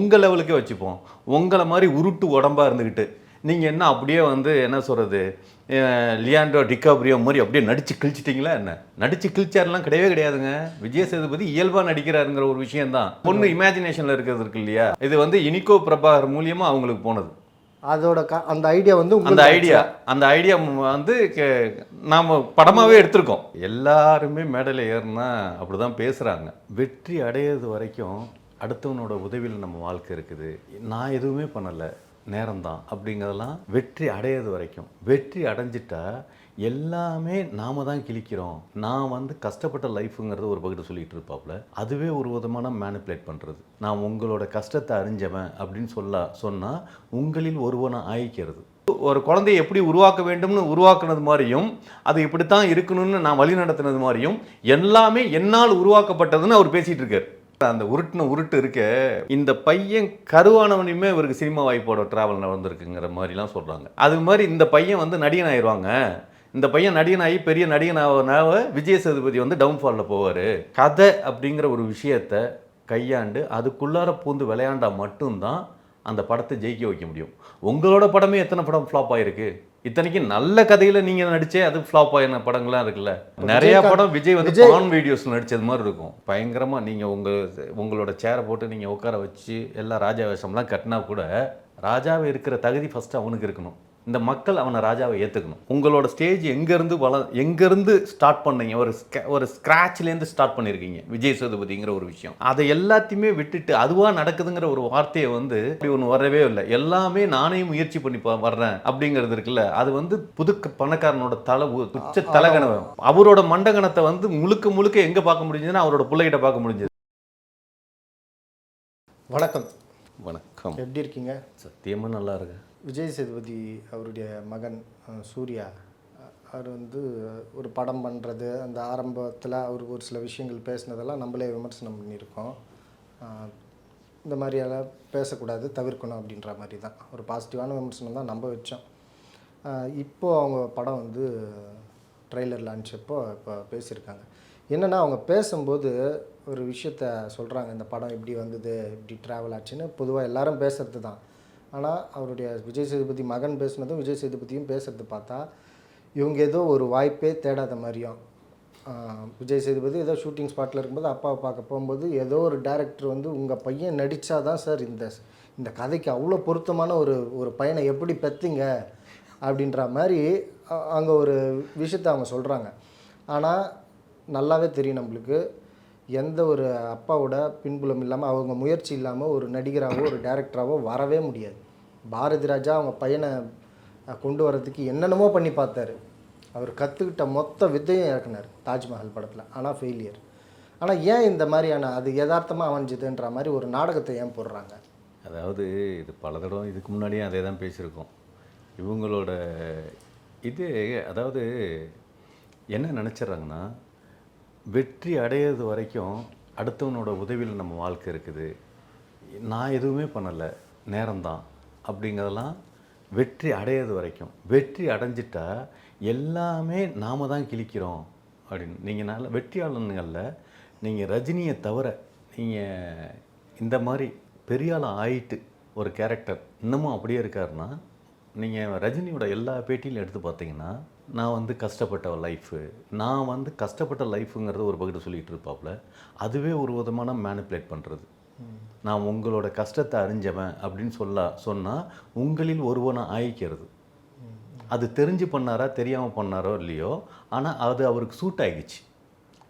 உங்கள் லெவலுக்கே வச்சுப்போம். உங்களை மாதிரி உருட்டு உடம்பா இருந்துக்கிட்டு நீங்கள் என்ன அப்படியே வந்து என்ன சொல்கிறது லியாண்டோ டிகாப்ரியோ மாதிரி அப்படியே நடிச்சு கிழிச்சிட்டிங்களா என்ன? நடிச்சு கிழிச்சாரெல்லாம் கிடையவே கிடையாதுங்க. விஜய் சேதுபதி இயல்பாக நடிக்கிறாருங்கிற ஒரு விஷயம்தான். பொண்ணு இமேஜினேஷனில் இருக்கிறது இருக்கு இல்லையா? இது வந்து இனிகோ பிரபாகர் மூலியமாக அவங்களுக்கு போனது. அதோட க அந்த ஐடியா வந்து அந்த ஐடியா அந்த ஐடியா வந்து நாம படமாவே எடுத்திருக்கோம். எல்லாருமே மேடையில் ஏறினா அப்படிதான் பேசுறாங்க. வெற்றி அடையிறது வரைக்கும் அடுத்தவனோட உதவியில் நம்ம வாழ்க்கை இருக்குது. நான் எதுவுமே பண்ணலை நேரம்தான் அப்படிங்கிறதெல்லாம் வெற்றி அடையிறது வரைக்கும். வெற்றி அடைஞ்சிட்டா எல்லாமே நாம தான் கிழிக்கிறோம். நான் வந்து கஷ்டப்பட்ட லைஃப்புங்கிறத ஒரு பக்கத்தில் சொல்லிட்டு இருப்பாப்புல. அதுவே ஒரு விதமான மேனிப்புலேட் பண்ணுறது நான் உங்களோட கஷ்டத்தை அறிஞ்சவன் அப்படின்னு சொல்ல சொன்னால் உங்களில் ஒருவனை ஆயிக்கிறது. ஒரு குழந்தையை எப்படி உருவாக்க வேண்டும்னு உருவாக்குனது மாதிரியும் அது இப்படித்தான் இருக்கணும்னு நான் வழி நடத்தினது மாதிரியும் எல்லாமே என்னால் உருவாக்கப்பட்டதுன்னு அவர் பேசிகிட்டு இருக்கார். அந்த உருட்டுன உருட்டு இருக்க. இந்த பையன் கருவானவனையுமே இவருக்கு சினிமா வாய்ப்போட டிராவல் நடந்திருக்குங்கிற மாதிரிலாம் சொல்கிறாங்க அது மாதிரி இந்த பையன் வந்து நடிகன் ஆயிடுவாங்க இந்த பையன் நடிகனாகி பெரிய நடிகனாக விஜய சேதுபதி வந்து டவுன்ஃபாலில் போவார். கதை அப்படிங்கிற ஒரு விஷயத்த கையாண்டு அதுக்குள்ளார பூந்து விளையாண்டால் மட்டும்தான் அந்த படத்தை ஜெயிக்க வைக்க முடியும். உங்களோட படமே எத்தனை படம் ஃப்ளாப் ஆகிருக்கு இத்தனைக்கு நல்ல கதையில நீங்க நடிச்சே அது ஃப்ளாப் ஆயின படங்கள்லாம் இருக்குல்ல. நிறைய படம் விஜய் வந்து பான் வீடியோஸ் நடிச்சது மாதிரி இருக்கும். பயங்கரமா நீங்க உங்க உங்களோட சேரை போட்டு நீங்க உட்கார வச்சு எல்லாம் ராஜா வேஷம்லாம் கட்டினா கூட ராஜாவை இருக்கிற தகுதி ஃபர்ஸ்ட் அவனுக்கு இருக்கணும். இந்த மக்கள் அவனை ராஜாவை ஏற்றுக்கணும் உங்களோட ஸ்டேஜ் எங்கேருந்து வள எங்கேருந்து ஸ்டார்ட் பண்ணீங்க? ஒரு ஒரு ஸ்க்ராட்ச்லேருந்து ஸ்டார்ட் பண்ணியிருக்கீங்க விஜய் சேதுபதிங்கிற ஒரு விஷயம். அதை எல்லாத்தையுமே விட்டுட்டு அதுவாக நடக்குதுங்கிற ஒரு வார்த்தையை வந்து அப்படி ஒன்று வரவே இல்லை. எல்லாமே நானே முயற்சி பண்ணி வர்றேன் அப்படிங்கிறது இருக்குல்ல. அது வந்து புது பணக்காரனோட தலை உச்ச தலைகணம் அவரோட மண்டகணத்தை வந்து முழுக்க முழுக்க எங்கே பார்க்க முடிஞ்சதுன்னா அவரோட பிள்ளைகிட்ட பார்க்க முடிஞ்சது. வணக்கம். வணக்கம். எப்படி இருக்கீங்க? சத்தியமாக நல்லா இருக்கு விஜய் சேதுபதி அவருடைய மகன் சூர்யா அவர் வந்து ஒரு படம் பண்ணுறது அந்த ஆரம்பத்தில் அவர் ஒரு சில விஷயங்கள் பேசினதெல்லாம் நம்மளே விமர்சனம் பண்ணியிருக்கோம். இந்த மாதிரியெல்லாம் பேசக்கூடாது தவிர்க்கணும் அப்படின்ற மாதிரி தான் ஒரு பாசிட்டிவான விமர்சனம் தான் நம்ப வச்சோம். இப்போது இப்போ அவங்க படம் வந்து ட்ரெய்லர் லான்ச் அப்போ இப்போ பேசியிருக்காங்க. என்னென்னா அவங்க பேசும்போது ஒரு விஷயத்த சொல்கிறாங்க இந்த படம் எப்படி வந்தது இப்படி ட்ராவல் ஆச்சுன்னு. பொதுவாக எல்லாரும் பேசுறது தான் ஆனால் அவருடைய விஜய் சேதுபதி மகன் பேசுனதும் விஜய் சேதுபதியும் பேசுறது பார்த்தா இவங்க ஏதோ ஒரு வாய்ப்பே தேடாத மாதிரியும். விஜய் சேதுபதி ஏதோ ஷூட்டிங் ஸ்பாட்டில் இருக்கும்போது அப்பாவை பார்க்க போகும்போது ஏதோ ஒரு டேரக்டர் வந்து உங்கள் பையன் நடித்தா தான் சார் இந்த இந்த கதைக்கு அவ்வளோ பொருத்தமான ஒரு ஒரு பையனை எப்படி பெற்றீங்க அப்படின்ற மாதிரி அங்கே ஒரு விஷயத்தை அவங்க சொல்கிறாங்க ஆனால் நல்லாவே தெரியும் நம்மளுக்கு. எந்த ஒரு அப்பாவோட பின்புலம் இல்லாமல் அவங்க முயற்சி இல்லாமல் ஒரு நடிகராகவோ ஒரு டேரக்டராகவோ வரவே முடியாது. பாரதி ராஜா அவங்க பையனை கொண்டு வரதுக்கு என்னென்னமோ பண்ணி பார்த்தாரு. அவர் கற்றுக்கிட்ட மொத்த வித்தையும் இறக்குனார் தாஜ்மஹால் படத்தில். ஆனால் ஃபெயிலியர் ஆனால் ஏன் இந்த மாதிரியான அது யதார்த்தமாக அமைஞ்சுதுன்ற மாதிரி ஒரு நாடகத்தை ஏன் போடுறாங்க? அதாவது இது பல தடவை இதுக்கு முன்னாடியே அதே தான் பேசியிருக்கோம். இவங்களோட இது அதாவது என்ன நினச்சிட்றாங்கன்னா வெற்றி அடையிறது வரைக்கும் அடுத்தவனோட உதவியில் நம்ம வாழ்க்கை இருக்குது. நான் எதுவுமே பண்ணலை நேரம்தான் அப்படிங்கிறதெல்லாம் வெற்றி அடையிறது வரைக்கும். வெற்றி அடைஞ்சிட்டா எல்லாமே நாம தான் கிழிக்கிறோம் அப்படின்னு. நீங்கள் நல்ல வெற்றியாளனுங்களில் நீங்கள் ரஜினியை தவிர நீங்கள் இந்த மாதிரி பெரிய ஆயிட்டு ஒரு கேரக்டர் இன்னமும் அப்படியே இருக்காருன்னா நீங்கள் ரஜினியோட எல்லா பேட்டியிலும் எடுத்து பார்த்தீங்கன்னா நான் வந்து கஷ்டப்பட்ட லைஃபு நான் வந்து கஷ்டப்பட்ட லைஃப்புங்கிறத ஒரு பக்கத்து சொல்லிகிட்டு இருப்பாப்புல அதுவே ஒரு விதமான மேனிப்புலேட் பண்ணுறது நான் உங்களோட கஷ்டத்தை அறிஞ்சவன் அப்படின்னு சொல்ல சொன்னால் உங்களில் ஒருவனை ஆயிக்கிறது. அது தெரிஞ்சு பண்ணாரா தெரியாமல் பண்ணாரோ இல்லையோ ஆனால் அது அவருக்கு சூட் ஆகிடுச்சு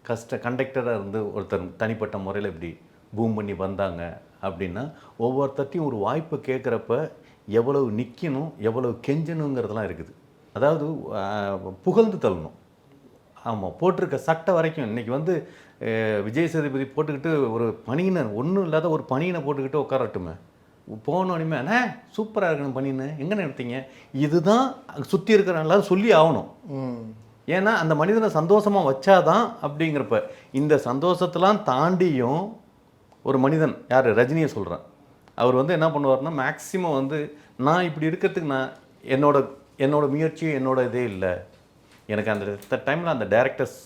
கஷ்ட கண்டக்டராக இருந்து ஒருத்தர் தனிப்பட்ட முறையில் இப்படி பூம் பண்ணி வந்தாங்க அப்படின்னா ஒவ்வொருத்தர்ட்டையும் ஒரு வாய்ப்பு கேட்குறப்ப எவ்வளவு நிற்கணும் எவ்வளவு கெஞ்சணுங்கிறதெல்லாம் இருக்குது. அதாவது புகழ்ந்து தள்ளணும். ஆமாம் போட்டிருக்க சட்டை வரைக்கும் இன்னைக்கு வந்து விஜய் சேதுபதி போட்டுக்கிட்டு ஒரு பனியனை ஒன்றும் இல்லாத ஒரு பனியனை போட்டுக்கிட்டு உட்காரட்டுமே போனோடனே அண்ணே சூப்பராக இருக்கணும் பனியனு எங்கே எடுத்தீங்க? இதுதான் சுற்றி இருக்கிற எல்லாரும் சொல்லி ஆகணும். ஏன்னா அந்த மனிதனை சந்தோஷமாக வச்சாதான் அப்படிங்கிறப்ப இந்த சந்தோஷத்தெல்லாம் தாண்டியும் ஒரு மனிதன் யார்? ரஜினியை சொல்கிறேன் அவர் வந்து என்ன பண்ணுவார்னா மேக்ஸிமம் வந்து நான் இப்படி இருக்கிறதுக்கு நான் என்னோட என்னோட முயற்சி என்னோட இதே இல்லை. எனக்கு அந்த டைமில் அந்த டேரக்டர்ஸ்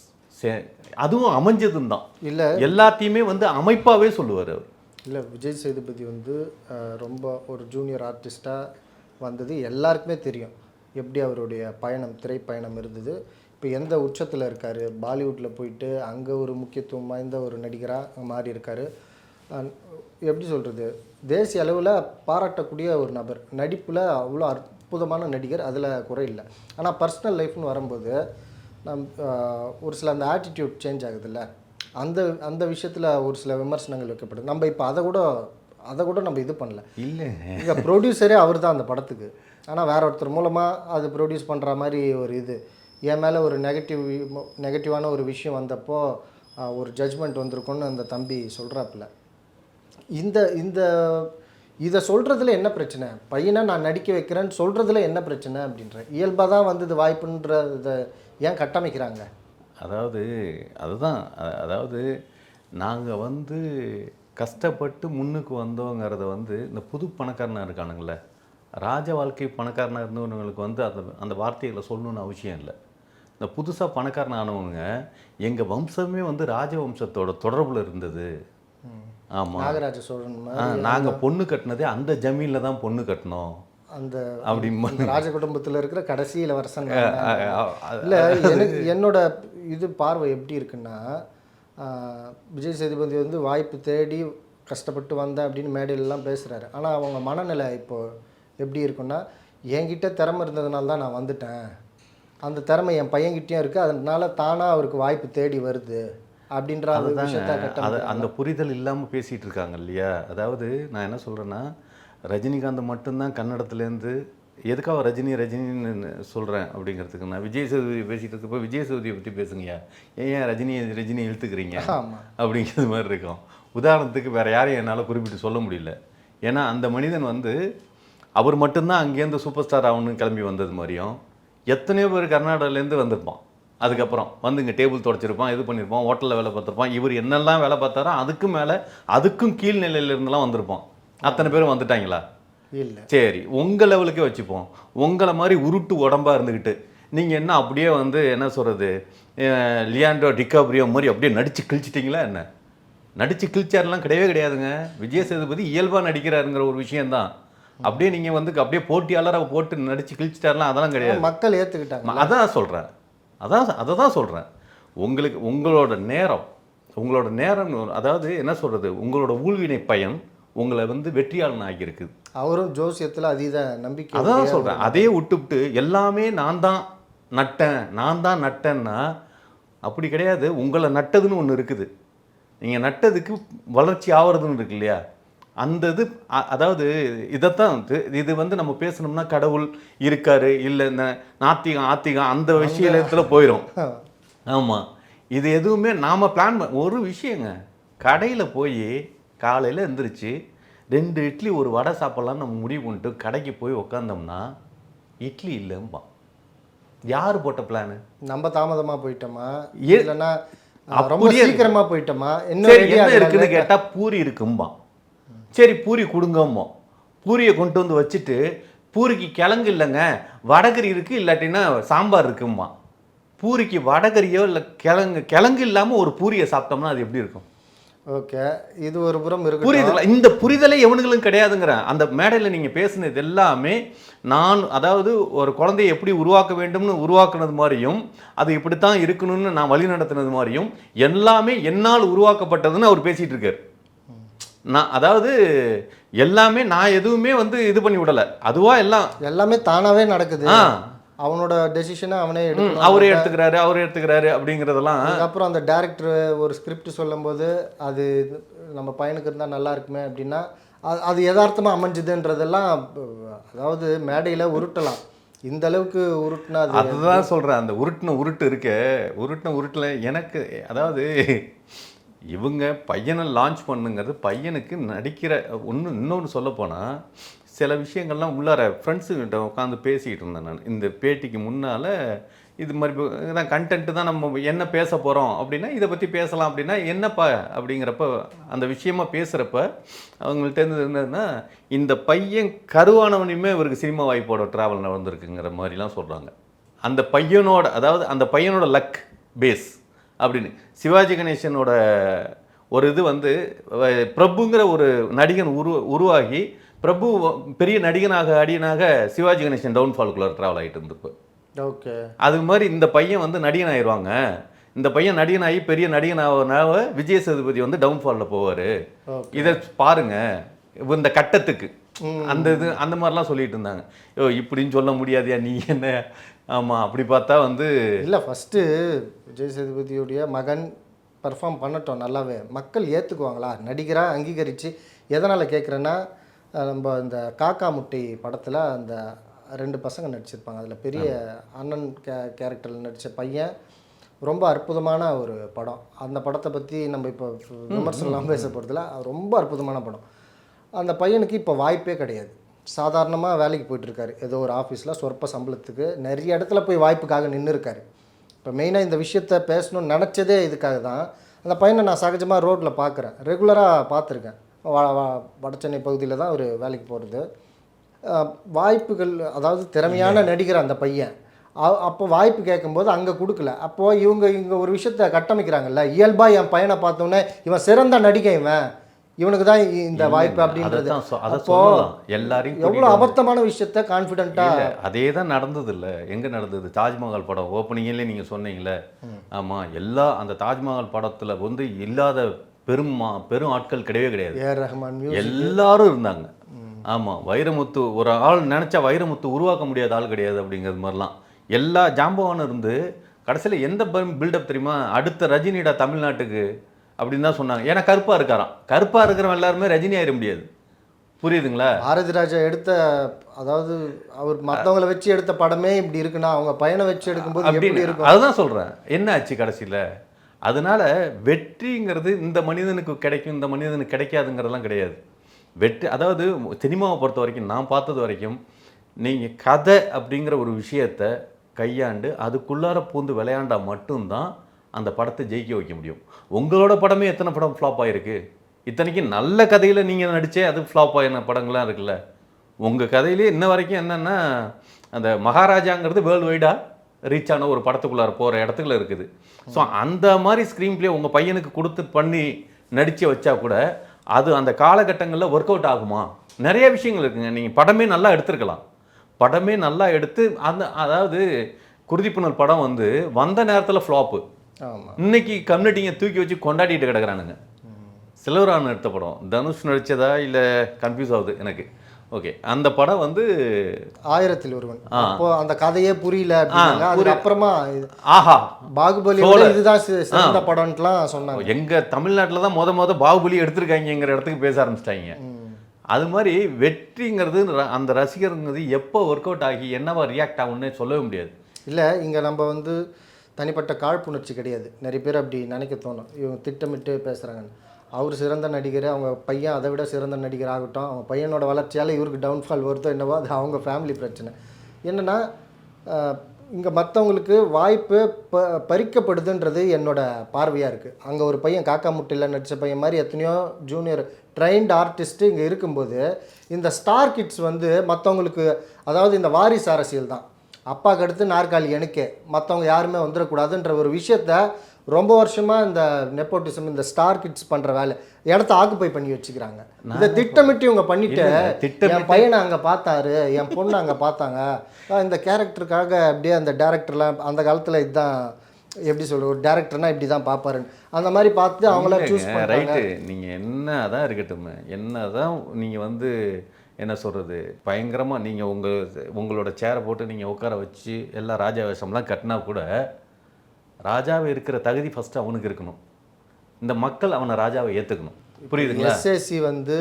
அதுவும் அமைஞ்சதும் தான். இல்லை. எல்லாத்தையுமே வந்து அமைப்பாகவே சொல்லுவார் அவர். இல்லை விஜய் சேதுபதி வந்து ரொம்ப ஒரு ஜூனியர் ஆர்டிஸ்ட்டாக வந்தது எல்லாருக்குமே தெரியும். எப்படி அவருடைய பயணம் திரைப்பயணம் இருந்தது. இப்போ எந்த உச்சத்தில் இருக்கார்? பாலிவுட்டில் போயிட்டு அங்கே ஒரு முக்கியத்துவம் வாய்ந்த ஒரு நடிகராக மாறி இருக்கார். எப்படி சொல்கிறது தேசிய அளவில் பாராட்டக்கூடிய ஒரு நபர். நடிப்பில் அவ்வளோ அற்புதமான நடிகர் அதில் குறை இல்லை. ஆனால் பர்சனல் லைஃப்னு வரும்போது நம் ஒரு சில அந்த ஆட்டிடியூட் சேஞ்ச் ஆகுதுல்ல? அந்த அந்த விஷயத்தில் ஒரு சில விமர்சனங்கள் வைக்கப்படுது நம்ம இப்போ அதை கூட அதை கூட நம்ம இது பண்ணல. இல்லை இங்கே ப்ரொடியூசரே அவர் தான் அந்த படத்துக்கு. ஆனால் வேற ஒருத்தர் மூலமாக அது ப்ரொடியூஸ் பண்ணுற மாதிரி ஒரு இது. என் மேலே ஒரு நெகட்டிவ் நெகட்டிவான ஒரு விஷயம் வந்தப்போ ஒரு ஜட்ஜ்மெண்ட் வந்திருக்கும்னு அந்த தம்பி சொல்கிறாப்புல இந்த இந்த இதை சொல்கிறதுல என்ன பிரச்சனை? பையனை நான் நடிக்க வைக்கிறேன்னு சொல்கிறதுல என்ன பிரச்சனை அப்படின்ற இயல்பாக தான் வந்தது வாய்ப்புன்றதை ஏன் கட்டமைக்கிறாங்க? அதாவது அதுதான். அதாவது நாங்கள் வந்து கஷ்டப்பட்டு முன்னுக்கு வந்தோங்கிறத வந்து இந்த புது பணக்காரனாக இருக்கானுங்களே ராஜ வாழ்க்கை பணக்காரனாக இருந்தவங்களுக்கு வந்து அந்த அந்த வார்த்தைகளை சொல்லணும்னு அவசியம் இல்லை. இந்த புதுசாக பணக்காரன் ஆனவங்க எங்கள் வம்சமே வந்து ராஜவம்சத்தோட தொடர்பில் இருந்தது. ஆமாம் நாகராஜ சோழன் நாங்கள் பொண்ணு கட்டினதே அந்த ஜமீனில் தான் பொண்ணு கட்டினோம். அந்த அப்படி ராஜ குடும்பத்தில் இருக்கிற கடைசி இளவரசன் இல்லை எனக்கு என்னோட இது பார்வை எப்படி இருக்குன்னா விஜய் சேதுபதி வந்து வாய்ப்பு தேடி கஷ்டப்பட்டு வந்தேன் அப்படின்னு மேடையிலலாம் பேசுகிறாரு ஆனால் அவங்க மனநிலை இப்போ எப்படி இருக்குன்னா என்கிட்ட திறமை இருந்ததுனால தான் நான் வந்துட்டேன். அந்த திறமை என் பையன்கிட்டயும் இருக்குது அதனால தானாக அவருக்கு வாய்ப்பு தேடி வருது. அப்படின்ற அது அந்த புரிதல் இல்லாமல் பேசிகிட்டு இருக்காங்க இல்லையா? அதாவது நான் என்ன சொல்கிறேன்னா ரஜினிகாந்த் மட்டும்தான் கன்னடத்துலேருந்து எதுக்காக ரஜினி ரஜினின்னு சொல்கிறேன் அப்படிங்கிறதுக்கு நான் விஜய் சேதுபதி பேசிகிட்டு இருக்கப்போ விஜய் சேதுபதியை பற்றி பேசுங்கய்யா. ஏன் ஏன் ரஜினி ரஜினி இழுத்துக்கிறீங்க? அப்படிங்கிறது மாதிரி இருக்கும். உதாரணத்துக்கு வேறு யாரையும் என்னால் குறிப்பிட்டு சொல்ல முடியல. ஏன்னா அந்த மனிதன் வந்து அவர் மட்டும்தான் அங்கேருந்து சூப்பர் ஸ்டார் ஆகணும்னு கிளம்பி வந்தது மாதிரியும் எத்தனையோ பேர் கர்நாடகாலேருந்து வந்திருப்பான். அதுக்கப்புறம் வந்து இங்கே டேபிள் தொடச்சிருப்பான் இது பண்ணியிருப்பான் ஹோட்டலில் வேலை பார்த்துருப்பான். இவர் என்னெல்லாம் வேலை பார்த்தாரோ அதுக்கும் மேலே அதுக்கும் கீழ் நிலையில இருந்தெல்லாம் வந்திருப்பான். அத்தனை பேரும் வந்துட்டாங்களா? இல்லை. சரி உங்கள் லெவலுக்கே வச்சுப்போம். உங்களை மாதிரி உருட்டு உடம்பா இருந்துக்கிட்டு நீங்கள் என்ன அப்படியே வந்து என்ன சொல்கிறது லியாண்டோ டிகாப்ரியோ மாதிரி அப்படியே நடிச்சு கிழிச்சிட்டிங்களா என்ன? நடிச்சு கிழிச்சாரெல்லாம் கிடையவே கிடையாதுங்க. விஜய் சேதுபதி இயல்பாக நடிக்கிறாருங்கிற ஒரு விஷயம்தான். அப்படியே நீங்கள் வந்து அப்படியே போட்டியாளராக போட்டு நடிச்சு கிழிச்சிட்டாருலாம் அதெல்லாம் கிடையாது. மக்கள் ஏற்றுக்கிட்டாங்க அதான் சொல்கிறேன் அதான் அதை தான் சொல்கிறேன் உங்களுக்கு உங்களோட நேரம் உங்களோட நேரம் அதாவது என்ன சொல்கிறது உங்களோட ஊழ்வினை பயன் உங்களை வந்து வெற்றியாளன் ஆகியிருக்கு. அவரும் ஜோசியத்தில் அதீத நம்பிக்கை அதான் சொல்கிறேன் அதையே விட்டுவிட்டு எல்லாமே நான் தான் நட்டேன் நான் தான் நட்டேன்னா அப்படி கிடையாது. உங்களை நட்டதுன்னு ஒன்று இருக்குது. நீங்கள் நட்டதுக்கு வளர்ச்சி ஆவறதுன்னு இருக்கு இல்லையா? அந்த இது அதாவது இதைத்தான் வந்து இது வந்து நம்ம பேசணும்னா கடவுள் இருக்காரு இல்லை இந்த நாத்திகம் ஆத்திகம் அந்த விஷயத்தில் போயிடும் ஆமாம் இது எதுவுமே நாம் பிளான் பண்ண ஒரு விஷயங்க. கடையில் போய் காலையில் எந்திரிச்சு ரெண்டு இட்லி ஒரு வடை சாப்பிட்லான்னு நம்ம முடிவு பண்ணிட்டு கடைக்கு போய் உக்காந்தோம்னா இட்லி இல்லைம்பான். யார் போட்ட பிளானு நம்ம தாமதமா போயிட்டோமா? இல்லைன்னா ரொம்ப அப்படியே சீக்கிரமா போயிட்டோமா? என்ன. இருக்குன்னு கேட்டால் பூரி இருக்கும்பான். சரி பூரி கொடுங்கம்போம் பூரியை கொண்டு வந்து வச்சுட்டு பூரிக்கு கிழங்கு இல்லைங்க வடகரி இருக்குது இல்லாட்டினா சாம்பார் இருக்கும்பான் பூரிக்கு வடகரியோ இல்லை கிழங்கு கிழங்கு இல்லாமல் ஒரு பூரியை சாப்பிட்டோம்னா அது எப்படி இருக்கும்? ஓகே இது ஒரு புறம் இருக்கு புரியுதுங்களா இந்த புரிதலே எவனுங்களும் கிடையாதுங்கிறேன் அந்த மேடையில் நீங்கள் பேசுனது எல்லாமே நான் அதாவது ஒரு குழந்தையை எப்படி உருவாக்க வேண்டும்னு உருவாக்குனது மாதிரியும் அது இப்படித்தான் இருக்கணும்னு நான் வழி நடத்தினது மாதிரியும் எல்லாமே என்னால் உருவாக்கப்பட்டதுன்னு அவர் பேசிட்டு இருக்காரு. நான் அதாவது எல்லாமே நான் எதுவுமே வந்து இது பண்ணி விடலை. அதுவா எல்லாம். எல்லாமே தானாவே நடக்குது. ஆ. அவனோட டெசிஷனை அவனே எடுக்கணும். அவரே எடுத்துக்கிறாரு அவரே எடுத்துக்கிறாரு அப்படிங்கிறதெல்லாம். அதுக்கப்புறம் அந்த டேரக்டர் ஒரு ஸ்கிரிப்ட் சொல்லும்போது அது நம்ம பையனுக்கு இருந்தால் நல்லா இருக்குமே அப்படின்னா அது அது யதார்த்தமாக அமைஞ்சுதுன்றதெல்லாம் அதாவது மேடையில் உருட்டலாம். இந்த அளவுக்கு உருட்டுனா அது அதுதான் சொல்கிறேன் அந்த உருட்டின உருட்டு இருக்கே. உருட்டின உருட்டில் எனக்கு அதாவது இவங்க பையனை லான்ச் பண்ணுங்கிறது பையனுக்கு நடிக்கிற ஒன்று இன்னொன்று சொல்லப்போனால் சில விஷயங்கள்லாம் உள்ளார ஃப்ரெண்ட்ஸுக்கிட்ட உட்காந்து பேசிக்கிட்டு இருந்தேன் நான். இந்த பேட்டிக்கு முன்னால் இது மாதிரி தான் கண்டென்ட்டு தான் நம்ம என்ன பேச போகிறோம் அப்படின்னா இதை பற்றி பேசலாம் அப்படின்னா என்னப்பா அப்படிங்கிறப்ப அந்த விஷயமா பேசுகிறப்ப அவங்கள்ட்ட என்னதுன்னா இந்த பையன் கருவானவனையுமே இவருக்கு சினிமா வாய்ப்போட ட்ராவல் நடந்திருக்குங்கிற மாதிரிலாம் சொல்கிறாங்க அந்த பையனோட அதாவது அந்த பையனோட லக் பேஸ் அப்படின்னு. சிவாஜி கணேசனோட ஒரு இது வந்து பிரபுங்கிற ஒரு நடிகன் உரு உருவாகி பிரபு பெரிய நடிகனாக அடியனாக சிவாஜி கணேசன் டவுன்ஃபால்குள்ளே ட்ராவல் ஆகிட்டு இருந்திருப்பு. ஓகே. அது மாதிரி இந்த பையன் வந்து நடிகன் ஆயிடுவாங்க இந்த பையன் நடிகனாகி பெரிய நடிகன் ஆகிறனால விஜய் சேதுபதி வந்து டவுன்ஃபாலில் போவார். இதை பாருங்க. இந்த கட்டத்துக்கு. அந்த இது அந்த மாதிரிலாம் சொல்லிட்டு இருந்தாங்க. யோ இப்படின்னு சொல்ல முடியாதியா நீ என்ன? ஆமாம் அப்படி பார்த்தா வந்து இல்லை ஃபஸ்ட்டு விஜய் சேதுபதியுடைய மகன் பெர்ஃபார்ம் பண்ணட்டும் நல்லாவே. மக்கள் ஏற்றுக்குவாங்களா நடிகராக அங்கீகரித்து எதனால் கேட்குறேன்னா நம்ம இந்த காக்கா முட்டை படத்தில் அந்த ரெண்டு பசங்க நடிச்சிருப்பாங்க. அதில் பெரிய அண்ணன் கே கேரக்டரில் நடித்த பையன். ரொம்ப அற்புதமான ஒரு படம். அந்த படத்தை பற்றி நம்ம இப்போ விமர்சனம்லாம் பேச போகிறதுல ரொம்ப அற்புதமான படம். அந்த பையனுக்கு இப்போ வாய்ப்பே கிடையாது. சாதாரணமாக வேலைக்கு போயிட்டுருக்காரு. ஏதோ ஒரு ஆஃபீஸில் சொற்ப சம்பளத்துக்கு நிறைய இடத்துல போய் வாய்ப்புக்காக நின்று இருக்காரு இப்போ மெயினாக இந்த விஷயத்த பேசணும்னு நினச்சதே இதுக்காக தான். அந்த பையனை நான் சகஜமாக ரோட்டில் பார்க்குறேன் ரெகுலராக பார்த்துருக்கேன் வா வா வடசென்னை பகுதியில் தான் ஒரு வேலைக்கு போகிறது வாய்ப்புகள் அதாவது திறமையான நடிகர் அந்த பையன். அப்போ வாய்ப்பு கேட்கும்போது அங்கே கொடுக்கல. அப்போது இவங்க இங்கே ஒரு விஷயத்த கட்டமைக்கிறாங்கல்ல. இயல்பாக என் பையனை பார்த்தோன்னே இவன் சிறந்த நடிகை இவன். இவனுக்கு தான் இந்த வாய்ப்பு அப்படின்றது. அப்போ எல்லாரையும் எவ்வளோ அபத்தமான விஷயத்த கான்ஃபிடென்ட்டாக அதே தான் நடந்தது இல்ல எங்க நடந்தது? தாஜ்மஹால் படம் ஓப்பனிங்லேயே நீங்க சொன்னீங்களே ஆமா எல்லா அந்த தாஜ்மஹால் படத்துல வந்து இல்லாத பெரும் பெரும் ஆட்கள் கிடையவே கிடையாது. எல்லாரும் இருந்தாங்க. ஆமா வைரமுத்து ஒரு ஆள் நினைச்சா வைரமுத்து உருவாக்க முடியாத ஆள் கிடையாது அப்படிங்கிறது மாதிரிலாம். எல்லா ஜாம்பவானும் இருந்து கடைசியில் எந்த பில்டப் தெரியுமா? அடுத்த ரஜினிடா தமிழ்நாட்டுக்கு அப்படின்னு தான் சொன்னாங்க. ஏன்னா கருப்பா இருக்காராம். கருப்பா இருக்கிறவன் எல்லாருமே ரஜினி ஆயிட முடியாது. புரியுதுங்களா? பாரதி ராஜா எடுத்த அதாவது அவர் மற்றவங்களை வச்சு எடுத்த படமே இப்படி இருக்குன்னா அவங்க பையனை வச்சு எடுக்கும்போது எப்படி இருக்கும்? அதுதான் சொல்றேன். என்ன ஆச்சு கடைசியில? அதனால வெற்றிங்கிறது இந்த மனிதனுக்கு கிடைக்கும் இந்த மனிதனுக்கு கிடைக்காதுங்கிறதெல்லாம் கிடையாது. வெற்றி அதாவது சினிமாவை பொறுத்த வரைக்கும் நான் பார்த்தது வரைக்கும் நீங்க கதை அப்படிங்கிற ஒரு விஷயத்த கையாண்டு அதுக்குள்ளார பூந்து விளையாண்டா மட்டும்தான் அந்த படத்தை ஜெயிக்க வைக்க முடியும். உங்களோட படமே எத்தனை படம் ஃப்ளாப் ஆயிருக்கு? இத்தனைக்கும் நல்ல கதையில் நீங்கள் நடித்தே அது ஃப்ளாப் ஆகின படங்கள்லாம் இருக்குல்ல? உங்கள் கதையிலே இன்ன வரைக்கும் என்னென்னா அந்த மகாராஜாங்கிறது வேர்ல்டு வைடாக ரீச் ஆன ஒரு படத்துக்குள்ளார போகிற இடத்துல இருக்குது. ஸோ அந்த மாதிரி ஸ்க்ரீன் ப்ளே உங்கள் பையனுக்கு கொடுத்து பண்ணி நடித்து வச்சா கூட அது அந்த காலகட்டங்களில் ஒர்க் அவுட் ஆகுமா? நிறைய விஷயங்கள் இருக்குங்க. நீங்கள் படமே நல்லா எடுத்துருக்கலாம். படமே நல்லா எடுத்து அந்த அதாவது குருதிப்புணர் படம் வந்து வந்த நேரத்தில் ஃப்ளாப்பு இன்னைக்கு கம்யூனிட்டிங்க தூக்கி வச்சு கொண்டாடிட்டு கிடக்குறானுங்க. சிலவரான் எடுத்த படம். தனுஷ் நடிச்சதா இல்லை கன்ஃபியூஸ் ஆகுது எனக்கு. ஓகே அந்த படம் வந்து ஆயிரத்தில் ஒருவன். அப்போ அந்த கதையே புரியல அப்புறமா ஆஹா பாகுபலி இதுதான் சிறந்த படம்ட்டுலாம் சொன்னாங்க. எங்க தமிழ்நாட்டில் தான் முத முத பாகுபலி எடுத்திருக்காங்கங்கிற இடத்துக்கு பேச ஆரம்பிச்சிட்டாங்க. அது மாதிரி வெற்றிங்கிறது அந்த ரசிகருங்கிறது எப்போ ஒர்க் அவுட் ஆகி என்னவா ரியாக்ட் ஆகும்னு சொல்லவே முடியாது. இல்லை இங்கே நம்ம வந்து தனிப்பட்ட காழ்ப்புணர்ச்சி கிடையாது. நிறைய பேர் அப்படி நினைக்க தோணும். இவங்க திட்டமிட்டு பேசுகிறாங்கன்னு அவர் சிறந்த நடிகர் அவங்க பையன் அதை விட சிறந்த நடிகர் ஆகட்டும் அவங்க பையனோட வளர்ச்சியால் இவருக்கு டவுன்ஃபால் வருதோ என்னவோ அது அவங்க ஃபேமிலி பிரச்சனை. என்னென்னா இங்கே மற்றவங்களுக்கு வாய்ப்பு ப பறிக்கப்படுதுன்றது என்னோட பார்வையாக இருக்குது அங்கே ஒரு பையன் காக்கா முட்டையில் நடித்த பையன் மாதிரி எத்தனையோ ஜூனியர் ட்ரைன்ட் ஆர்டிஸ்ட்டு இங்கே இருக்கும்போது இந்த ஸ்டார் கிட்ஸ் வந்து மற்றவங்களுக்கு அதாவது இந்த வாரிசு அரசியல் தான் அப்பாவுக்கு அடுத்து நாற்காலி எனக்கே. மற்றவங்க யாருமே வந்துடக்கூடாதுன்ற ஒரு விஷயத்த ரொம்ப வருஷமாக இந்த நெப்போட்டிசம் இந்த ஸ்டார் கிட்ஸ் பண்ணுற வேலை இடத்த ஆக்குப்பை பண்ணி வச்சுக்கிறாங்க. இதை திட்டமிட்டு இவங்க பண்ணிட்டு என் பையனை அங்கே பார்த்தாரு என் பொண்ணு அங்கே பார்த்தாங்க. இந்த கேரக்டருக்காக அப்படியே அந்த டேரக்டர்லாம் அந்த காலத்தில் இதுதான் எப்படி சொல்ற ஒரு டேரக்டர்னா இப்படி தான் பார்ப்பாருன்னு. அந்த மாதிரி பார்த்து அவங்கள சூஸ் ரைட்டு நீங்கள் என்ன தான் இருக்கட்டும் என்ன தான் நீங்கள் வந்து என்ன சொல்கிறது பயங்கரமாக நீங்கள் உங்கள் உங்களோட சேரை போட்டு நீங்கள் உட்கார வச்சு எல்லாம் ராஜா வேஷம்லாம் கட்டினா கூட ராஜாவை இருக்கிற தகுதி ஃபஸ்ட்டு அவனுக்கு இருக்கணும். இந்த மக்கள் அவனை ராஜாவை ஏற்றுக்கணும் புரியுதுங்களா? எஸ்எஸ்சி வந்து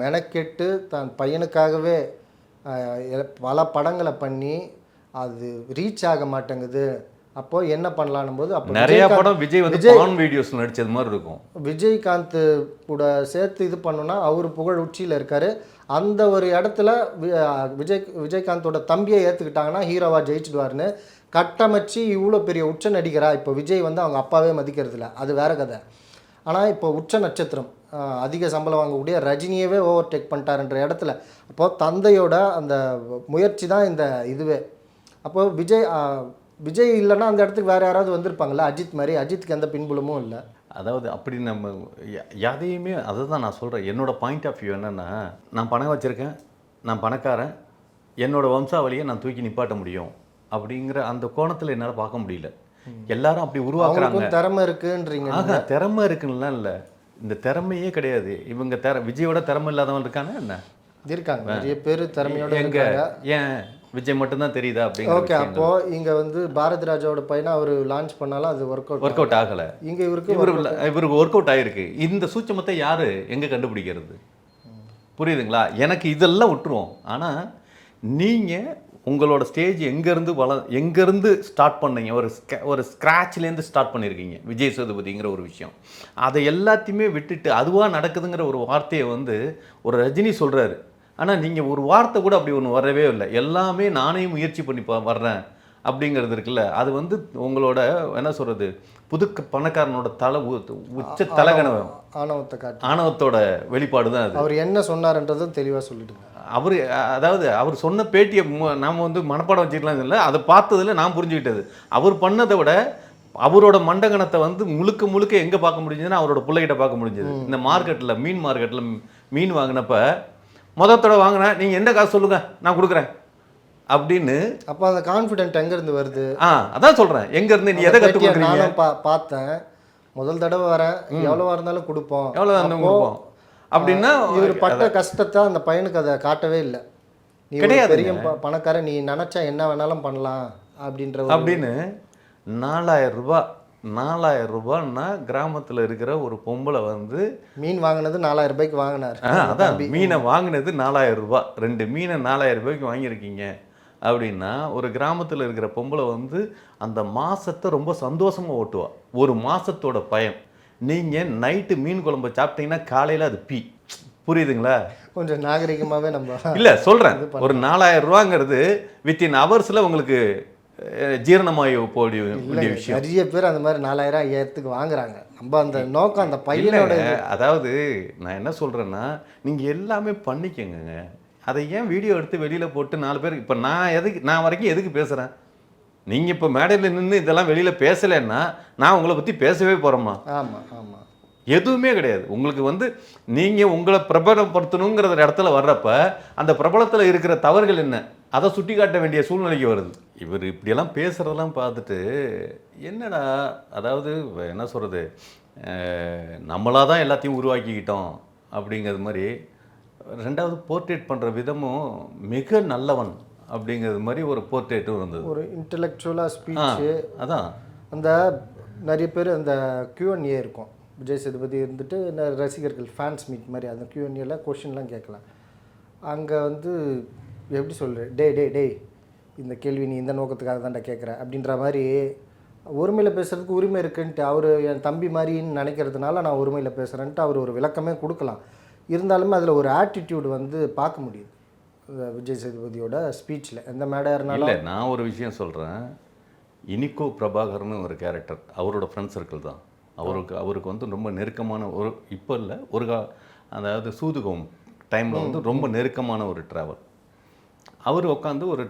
மெனக்கெட்டு தன் பையனுக்காகவே பல படங்களை பண்ணி அது ரீச் ஆக மாட்டேங்குது. அப்போ என்ன பண்ணலான்னும் போது அப்போ நிறைய படம் விஜய் வந்து விஜய் பான் வீடியோஸ் நடிச்சது மாதிரி இருக்கும். விஜயகாந்த் கூட சேர்த்து இது பண்ணோன்னா அவர் புகழ் உச்சியில் இருக்கார். அந்த ஒரு இடத்துல விஜய் விஜயகாந்தோட தம்பியை ஏற்றுக்கிட்டாங்கன்னா ஹீரோவாக ஜெயிச்சிடுவார்னு கட்டமைச்சு இவ்வளோ பெரிய உச்ச நடிகரா இப்போ விஜய் வந்து அவங்க அப்பாவே மதிக்கிறது இல்ல அது வேற கதை. ஆனால் இப்போ உச்ச நட்சத்திரம் அதிக சம்பளம் வாங்கக்கூடிய ரஜினியவே ஓவர் டேக் பண்ணிட்டாருன்ற இடத்துல அப்போ தந்தையோட அந்த முயற்சி தான் இந்த இதுவே. அப்போ விஜய் விஜய் இல்லைன்னா அந்த இடத்துக்கு வேறு யாராவது வந்திருப்பாங்கல்ல? அஜித் மாதிரி. அஜித்துக்கு எந்த பின்புலமும் இல்லை. அதாவது அப்படி நம்ம எதையுமே அதை தான் நான் சொல்கிறேன் என்னோட பாயிண்ட் ஆஃப் வியூ என்னென்னா நான் பணம் வச்சுருக்கேன். நான் பணக்காரன். என்னோட வம்சாவளியை நான் தூக்கி நிப்பாட்ட முடியும். அப்படிங்கிற அந்த கோணத்தில் என்னால் பார்க்க முடியல. எல்லாரும் அப்படி உருவாக்குறாங்க. திறமை இருக்குன்றீங்க. ஆகா திறமை இருக்குன்னுலாம் இல்லை. இந்த திறமையே கிடையாது. இவங்க திற விஜயோட திறமை இல்லாதவன் இருக்கானா என்ன? இருக்காங்க. நிறைய பேர் திறமையோட எங்க? இருக்காங்க. ஏன்? விஜய் மட்டும்தான் தெரியுதா அப்படிங்கிற ஓகே அப்போ இங்க வந்து பாரதி ராஜாவோட பையனை அவர் லான்ச் பண்ணாலும் அது ஒர்க் அவுட் ஒர்க் அவுட் ஆகலை. இங்க இவருக்கு இவரு இவருக்கு ஒர்க் அவுட் ஆயிருக்கு. இந்த சூட்சமத்தை யாரு எங்க கண்டுபிடிக்கிறது? புரியுதுங்களா? எனக்கு இதெல்லாம் விட்டுருவோம் ஆனா நீங்க உங்களோட ஸ்டேஜ் எங்கேருந்து வள எங்கேருந்து ஸ்டார்ட் பண்ணீங்க? ஒரு ஸ்க- ஒரு ஸ்க்ராட்ச்லேருந்து ஸ்டார்ட் பண்ணியிருக்கீங்க விஜய் சேதுபதிங்கிற ஒரு விஷயம். அதை எல்லாத்தையுமே விட்டுட்டு அதுவாக நடக்குதுங்கிற ஒரு வார்த்தையை வந்து ஒரு ரஜினி சொல்கிறாரு ஆனால் நீங்கள் ஒரு வார்த்தை கூட அப்படி ஒன்று வரவே இல்லை. எல்லாமே நானே முயற்சி பண்ணி வர்றேன் அப்படிங்கிறது இருக்குல்ல. அது வந்து உங்களோட என்ன சொல்கிறது புது பணக்காரனோட தலை உச்ச தலைகணவன் ஆணவத்தை காட்டி. ஆணவத்தோட வெளிப்பாடு தான் அது. அவர் என்ன சொன்னாருன்றதும் தெளிவா சொல்லிடுங்க. அவர் அதாவது அவர் சொன்ன பேட்டியை நாம வந்து மனப்பாடம் வச்சுக்கலாம் இல்லை அதை பார்த்ததுல நான் புரிஞ்சுக்கிட்டது. அவர் பண்ணதை விட அவரோட மண்டகணத்தை வந்து முழுக்க முழுக்க எங்கே பார்க்க முடிஞ்சதுன்னா அவரோட பிள்ளைகிட்ட பார்க்க முடிஞ்சது. இந்த மார்க்கெட்டில் மீன் மார்க்கெட்டில் மீன் வாங்கினப்ப மொதத்தோட வாங்கினேன் நீங்கள் எந்த காசு சொல்லுங்க? நான் கொடுக்குறேன். அப்படின்னு அப்போ அந்த கான்ஃபிடென்ட் எங்க இருந்து வருது? ஆ அதான் சொல்கிறேன் எங்கேருந்து நீ எதை நானும் பா பார்த்தேன். முதல் தடவை வரேன். எவ்வளவா இருந்தாலும் கொடுப்போம். எவ்வளோ அப்போ, அப்படின்னா இவர் பட்ட கஷ்டத்தை அந்த பையனுக்கு அதை காட்டவே இல்லை. நீ ஒரு கிடையாதுங்க. பெரிய பணக்காரன் நீ நினைச்சா என்ன வேணாலும் பண்ணலாம் அப்படின்ற அப்படின்னு நாலாயிரம் ரூபாய் நாலாயிரம் ரூபான்னா கிராமத்தில் இருக்கிற ஒரு பொம்பளை வந்து மீன் வாங்கினது நாலாயிரம் ரூபாய்க்கு வாங்கினார். அதான் மீனை வாங்கினது நாலாயிரம் ரூபாய் ரெண்டு மீனை நாலாயிரம் ரூபாய்க்கு வாங்கியிருக்கீங்க. அப்படின்னா ஒரு கிராமத்தில் இருக்கிற பொம்பளை வந்து அந்த மாசத்தை ரொம்ப சந்தோஷமா ஓட்டுவா. ஒரு மாசத்தோட பயன். நீங்கள் நைட்டு மீன் குழம்பு சாப்பிட்டீங்கன்னா காலையில் அது பீ. புரியுதுங்களா? கொஞ்சம் நாகரிகமாவே நம்ம இல்லை சொல்கிறேன் ஒரு நாலாயிரம் ரூபாங்கிறது வித்தின் ஹவர்ஸில் உங்களுக்கு ஜீரணமாகி போடிய விஷயம். நிறைய பேர் அந்த மாதிரி நாலாயிரம் ஐயாயிரத்துக்கு வாங்குறாங்க. நம்ம அந்த நோக்கம் அந்த பையனோட அதாவது நான் என்ன சொல்கிறேன்னா நீங்கள் எல்லாமே பண்ணிக்கங்க அதை ஏன் வீடியோ எடுத்து வெளியில் போட்டு நாலு பேர் இப்போ நான் எதுக்கு நான் வரைக்கும் எதுக்கு பேசுகிறேன் நீங்கள் இப்போ மேடையில் நின்று இதெல்லாம் வெளியில் பேசலைன்னா நான் உங்களை பற்றி பேசவே போகிறோமா ஆமா ஆமா. எதுவுமே கிடையாது. உங்களுக்கு வந்து நீங்கள் உங்களை பிரபலப்படுத்தணுங்கிற இடத்துல வர்றப்ப அந்த பிரபலத்தில் இருக்கிற தவறுகள் என்ன? அதை சுட்டி காட்ட வேண்டிய சூழ்நிலைக்கு வருது. இவர் இப்படியெல்லாம் பேசுகிறதெல்லாம் பார்த்துட்டு என்னடா அதாவது என்ன சொல்கிறது நம்மளாக தான் எல்லாத்தையும் உருவாக்கிக்கிட்டோம் அப்படிங்கிறது மாதிரி ரெண்டாவது போர்ட்ரேட் பண்ணுற விதமும் மிக நல்லவன் அப்படிங்கிறது மாதிரி ஒரு போர்ட்ரேட்டும் இருந்தது. ஒரு இன்டெலெக்சுவலாக ஆ ஸ்பீச் அதான். அந்த நிறைய பேர் அந்த Q&A இருக்கும். விஜய் சேதுபதி இருந்துட்டு என்ன ரசிகர்கள் ஃபேன்ஸ் மீட் மாதிரி அந்த Q&A-ல கொஷின்லாம் கேட்கலாம். அங்கே வந்து எப்படி சொல்கிற டே டே டேய் இந்த கேள்வி நீ இந்த நோக்கத்துக்காக தான்டா கேட்குற அப்படின்ற மாதிரி ஒருமையில் பேசுகிறதுக்கு உரிமை இருக்குன்ட்டு அவர் என் தம்பி மாதிரின்னு நினைக்கிறதுனால நான் ஒருமையில் பேசுகிறேன்ட்டு அவர் ஒரு விளக்கமே கொடுக்கலாம். இருந்தாலுமே அதில் ஒரு ஆட்டிடியூடு வந்து பார்க்க முடியுது. விஜய் சேதுபதியோட ஸ்பீச்சில் எந்த மேடை இருந்தாலும் நான் ஒரு விஷயம் சொல்கிறேன் இனிக்கோ பிரபாகர்னு ஒரு கேரக்டர் அவரோட ஃப்ரெண்ட் சர்க்கிள் தான். அவருக்கு அவருக்கு வந்து ரொம்ப நெருக்கமான ஒரு இப்போ இல்லை ஒரு கா அதாவது சூதுகம் டைமில் வந்து ரொம்ப நெருக்கமான ஒரு ட்ராவல் அவர் உட்காந்து ஒரு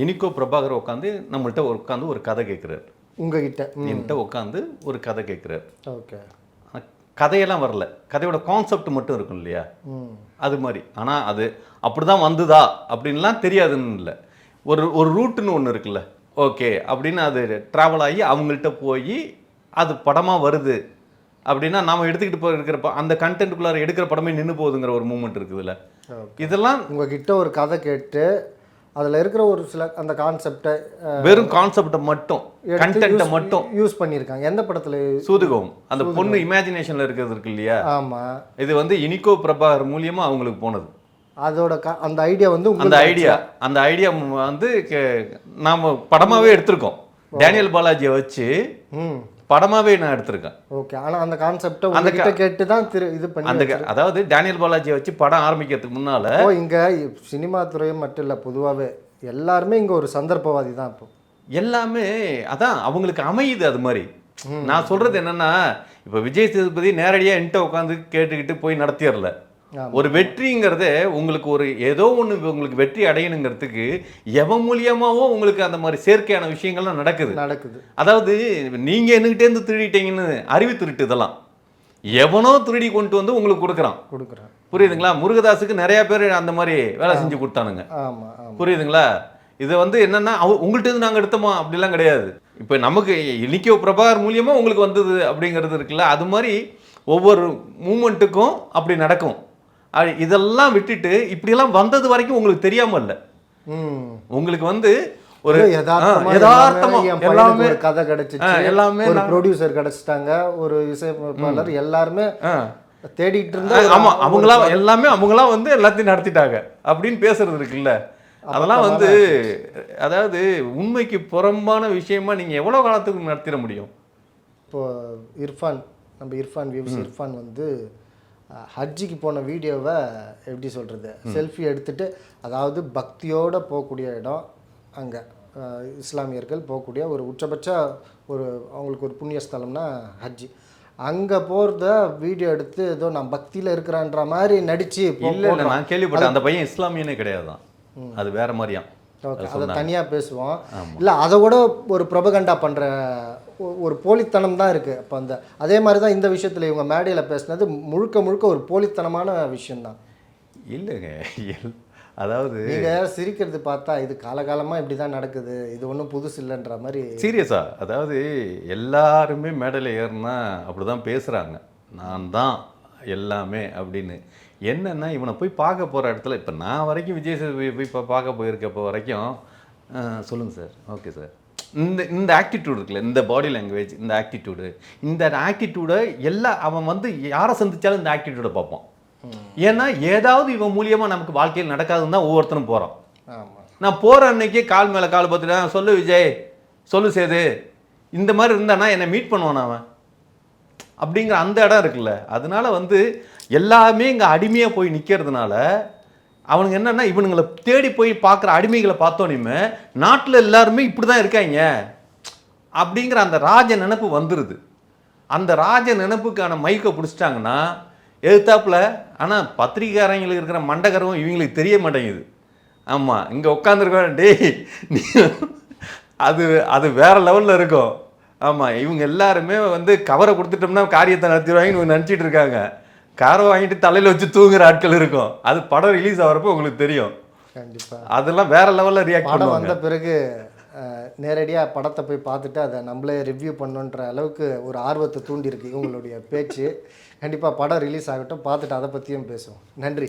இனிக்கோ பிரபாகர் உட்காந்து நம்மள்ட்ட உட்காந்து ஒரு கதை கேட்குறாரு உங்ககிட்ட என்கிட்ட உட்காந்து ஒரு கதை கேட்குறாரு ஓகே. கதையெல்லாம் வரல. கதையோட கான்செப்ட் மட்டும் இருக்கும் இல்லையா? அது மாதிரி. ஆனால் அது அப்படி தான் வந்துதா அப்படின்லாம் தெரியாதுன்னு இல்லை. ஒரு ஒரு ரூட்டுன்னு ஒன்று இருக்குல்ல. ஓகே அப்படின்னு அது ட்ராவல் ஆகி அவங்கள்ட்ட போய் அது படமாக வருது அப்படின்னா நாம் எடுத்துக்கிட்டு போய் இருக்கிற ப- அந்த கண்டென்ட்டுக்குள்ளார எடுக்கிற படமே நின்று போகுதுங்கிற ஒரு மூமெண்ட் இருக்குதுல்ல. இதெல்லாம் உங்ககிட்ட ஒரு கதை கேட்டு அதில் இருக்கிற ஒரு சில அந்த கான்செப்டை வெறும் கான்செப்டை மட்டும் கண்டென்ட்டை மட்டும். யூஸ் பண்ணியிருக்காங்க. எந்த படத்தில்? சூதுகவும் அந்த பொண்ணு இமேஜினேஷனில் இருக்கிறது இருக்கு இல்லையா? ஆமாம் இது வந்து இனிக்கோ பிரபாகர் மூலியமாக அவங்களுக்கு போனது. அதோட க அந்த ஐடியா வந்து அந்த ஐடியா அந்த ஐடியா வந்து நாம படமாவே எடுத்திருக்கோம். டேனியல் பாலாஜியை வச்சு ம் படமாவே நான் எடுத்திருக்கேன். ஓகே ஆனால் அந்த கான்செப்டை உங்ககிட்ட கேட்டு தான் திரு இது பண்ணி அந்த அதாவது டேனியல் பாலாஜியை வச்சு படம் ஆரம்பிக்கிறதுக்கு முன்னால இங்கே சினிமா துறையும் மட்டும் இல்லை பொதுவாகவே எல்லாருமே இங்கே ஒரு சந்தர்ப்பவாதி தான் இப்போ. எல்லாமே அதான் அவங்களுக்கு அமையுது அது மாதிரி. நான் சொல்றது என்னன்னா இப்ப விஜய் சேதுபதி நேரடியா என்கிட்ட உட்காந்து கேட்டுக்கிட்டு போய் நடத்திடல. ஒரு வெற்றிங்கிறதே உங்களுக்கு ஒரு ஏதோ ஒன்று உங்களுக்கு வெற்றி அடையணுங்கிறதுக்கு எவன் மூலியமாவோ உங்களுக்கு அந்த மாதிரி செயற்கையான விஷயங்கள்லாம் நடக்குது. நடக்குது. அதாவது நீங்க என்கிட்டேருந்து திருடிட்டீங்கன்னு அறிவு திருட்டு இதெல்லாம். எவனோ திருடி கொண்டு வந்து உங்களுக்கு கொடுக்குறான். கொடுக்குறேன். புரியுதுங்களா? முருகதாஸுக்கு நிறைய பேர் அந்த மாதிரி வேலை செஞ்சு கொடுத்தானுங்க. புரியுதுங்களா? இது வந்து என்னன்னா அவ உங்கள்கிட்ட இருந்து நாங்கள் எடுத்தோமா? அப்படிலாம் கிடையாது. இப்போ நமக்கு இனிக்கோ பிரபாகர் மூலியமா உங்களுக்கு வந்தது அப்படிங்கிறது இருக்குல்ல? அது மாதிரி ஒவ்வொரு மூமெண்ட்டுக்கும் அப்படி நடக்கும். இதெல்லாம் விட்டுட்டு இப்படியெல்லாம் வந்தது வரைக்கும் உங்களுக்கு தெரியாம இல்லை. ம். உங்களுக்கு வந்து ஒரு யதார்த்தமா எல்லாமே கதை கிடைச்சிச்சு. எல்லாமே ஒரு ப்ரொடியூசர் கிடைச்சிட்டாங்க. ஒரு இசையமைப்பாளர். எல்லாருமே. தேடிட்டு இருந்தா ஆமா அவங்களா எல்லாமே அவங்களா வந்து எல்லாத்தையும் நடத்திட்டாங்க. அப்படின்னு பேசுறது இருக்குல்ல. அதெல்லாம் வந்து அதாவது உண்மைக்கு புறம்பான விஷயமா நீங்க எவ்வளவு காலத்துக்கு நடத்திட முடியும்? இப்போ இர்ஃபான் நம்ம இர்ஃபான் வியூஸ் இர்ஃபான் வந்து ஹஜ்ஜிக்கு போன வீடியோவை எப்படி சொல்கிறது செல்ஃபி எடுத்துட்டு அதாவது பக்தியோட போகக்கூடிய இடம் அங்கே. இஸ்லாமியர்கள் போகக்கூடிய ஒரு உச்சபட்ச ஒரு அவங்களுக்கு ஒரு புண்ணிய ஸ்தலம்னா ஹஜ்ஜி. அங்கே போகிறத வீடியோ எடுத்து ஏதோ நான் பக்தியில் இருக்கிறான்ற மாதிரி நடித்து இல்ல இல்ல நான் கேள்விப்பட்டேன். அந்த பையன் இஸ்லாமியனே கிடையாதுதான் அது வேற மாதிரியாம். ஓகே அதை தனியாக பேசுவோம். இல்லை அதை விட ஒரு ப்ரொபகண்டா பண்ணுற ஒரு போலித்தனம் தான் இருக்குது அப்போ அந்த அதே மாதிரி தான் இந்த விஷயத்தில் இவங்க மேடையில் பேசுனது முழுக்க முழுக்க ஒரு போலித்தனமான விஷயம்தான் இல்லைங்க. அதாவது நீங்கள் சிரிக்கிறது பார்த்தா இது காலகாலமாக இப்படி தான் நடக்குது இது ஒன்றும் புதுசு இல்லைன்ற மாதிரி சீரியஸா? அதாவது எல்லாருமே மேடையில் ஏறினா அப்படிதான் பேசுறாங்க. நான் தான் எல்லாமே அப்படின்னு. என்னன்னா இவனை போய் பார்க்க போற இடத்துல இப்போ நான் வரைக்கும் விஜய் சேதுபதி போய் இப்போ பார்க்க போயிருக்கப்போ வரைக்கும் அஹ், சொல்லுங்க சார். Okay sir. இந்த இந்த ஆக்டிடியூட் இருக்குல்ல இந்த பாடி லாங்குவேஜ் இந்த ஆக்டிடியூடு இந்த ஆக்டிடியூடை எல்லா அவன் வந்து யாரை சந்திச்சாலும் இந்த ஆக்டிடியூடை பார்ப்பான். ஏன்னா ஏதாவது இவன் மூலியமா நமக்கு வாழ்க்கையில் நடக்காதுன்னு தான் ஒவ்வொருத்தரும் ஆமாம் நான் போகிற அன்னைக்கே கால் மேலே கால் பார்த்துட்டேன் சொல்லு விஜய் சொல்லு சேது இந்த மாதிரி இருந்தானா என்னை மீட் பண்ணுவான் அவன்? அப்படிங்கிற அந்த இடம் இருக்குல்ல. அதனால வந்து எல்லாமே இங்கே அடிமையாக போய் நிற்கிறதுனால அவனுங்க என்னன்னா இவனுங்களை தேடி போய் பார்க்குற அடிமைகளை பார்த்தோன்னே நாட்டில் எல்லாருமே இப்படி தான் இருக்காங்க. அப்படிங்கிற அந்த ராஜ நினப்பு வந்துடுது அந்த ராஜ நினப்புக்கான மைக்கை பிடிச்சிட்டாங்கன்னா எதிர்த்தாப்புல ஆனால் பத்திரிக்காரங்களுக்கு இருக்கிற மண்டகரவும் இவங்களுக்கு தெரிய மாட்டேங்குது. ஆமாம் இங்கே உட்காந்துருக்க டேய் நீ அது அது வேறு லெவலில் இருக்கும். ஆமாம் இவங்க எல்லாருமே வந்து கவரை கொடுத்துட்டோம்னா காரியத்தை நடத்திடுவாங்கன்னு இவங்க நினச்சிட்டு இருக்காங்க. காரை வாங்கிட்டு தலையில் வச்சு தூங்குற ஆட்கள் இருக்கும். அது படம் ரிலீஸ் ஆகிறப்போ உங்களுக்கு தெரியும். கண்டிப்பாக அதெல்லாம் வேற லெவலில் ரியாக்ட் படம் வந்த பிறகு நேரடியாக படத்தை போய் பார்த்துட்டு அதை நம்மளே ரிவ்யூ பண்ணுன்ற அளவுக்கு ஒரு ஆர்வத்தை தூண்டியிருக்கு இவங்களுடைய பேச்சு. கண்டிப்பாக படம் ரிலீஸ் ஆகட்டும். பார்த்துட்டு அதை பற்றியும் பேசுவோம். நன்றி.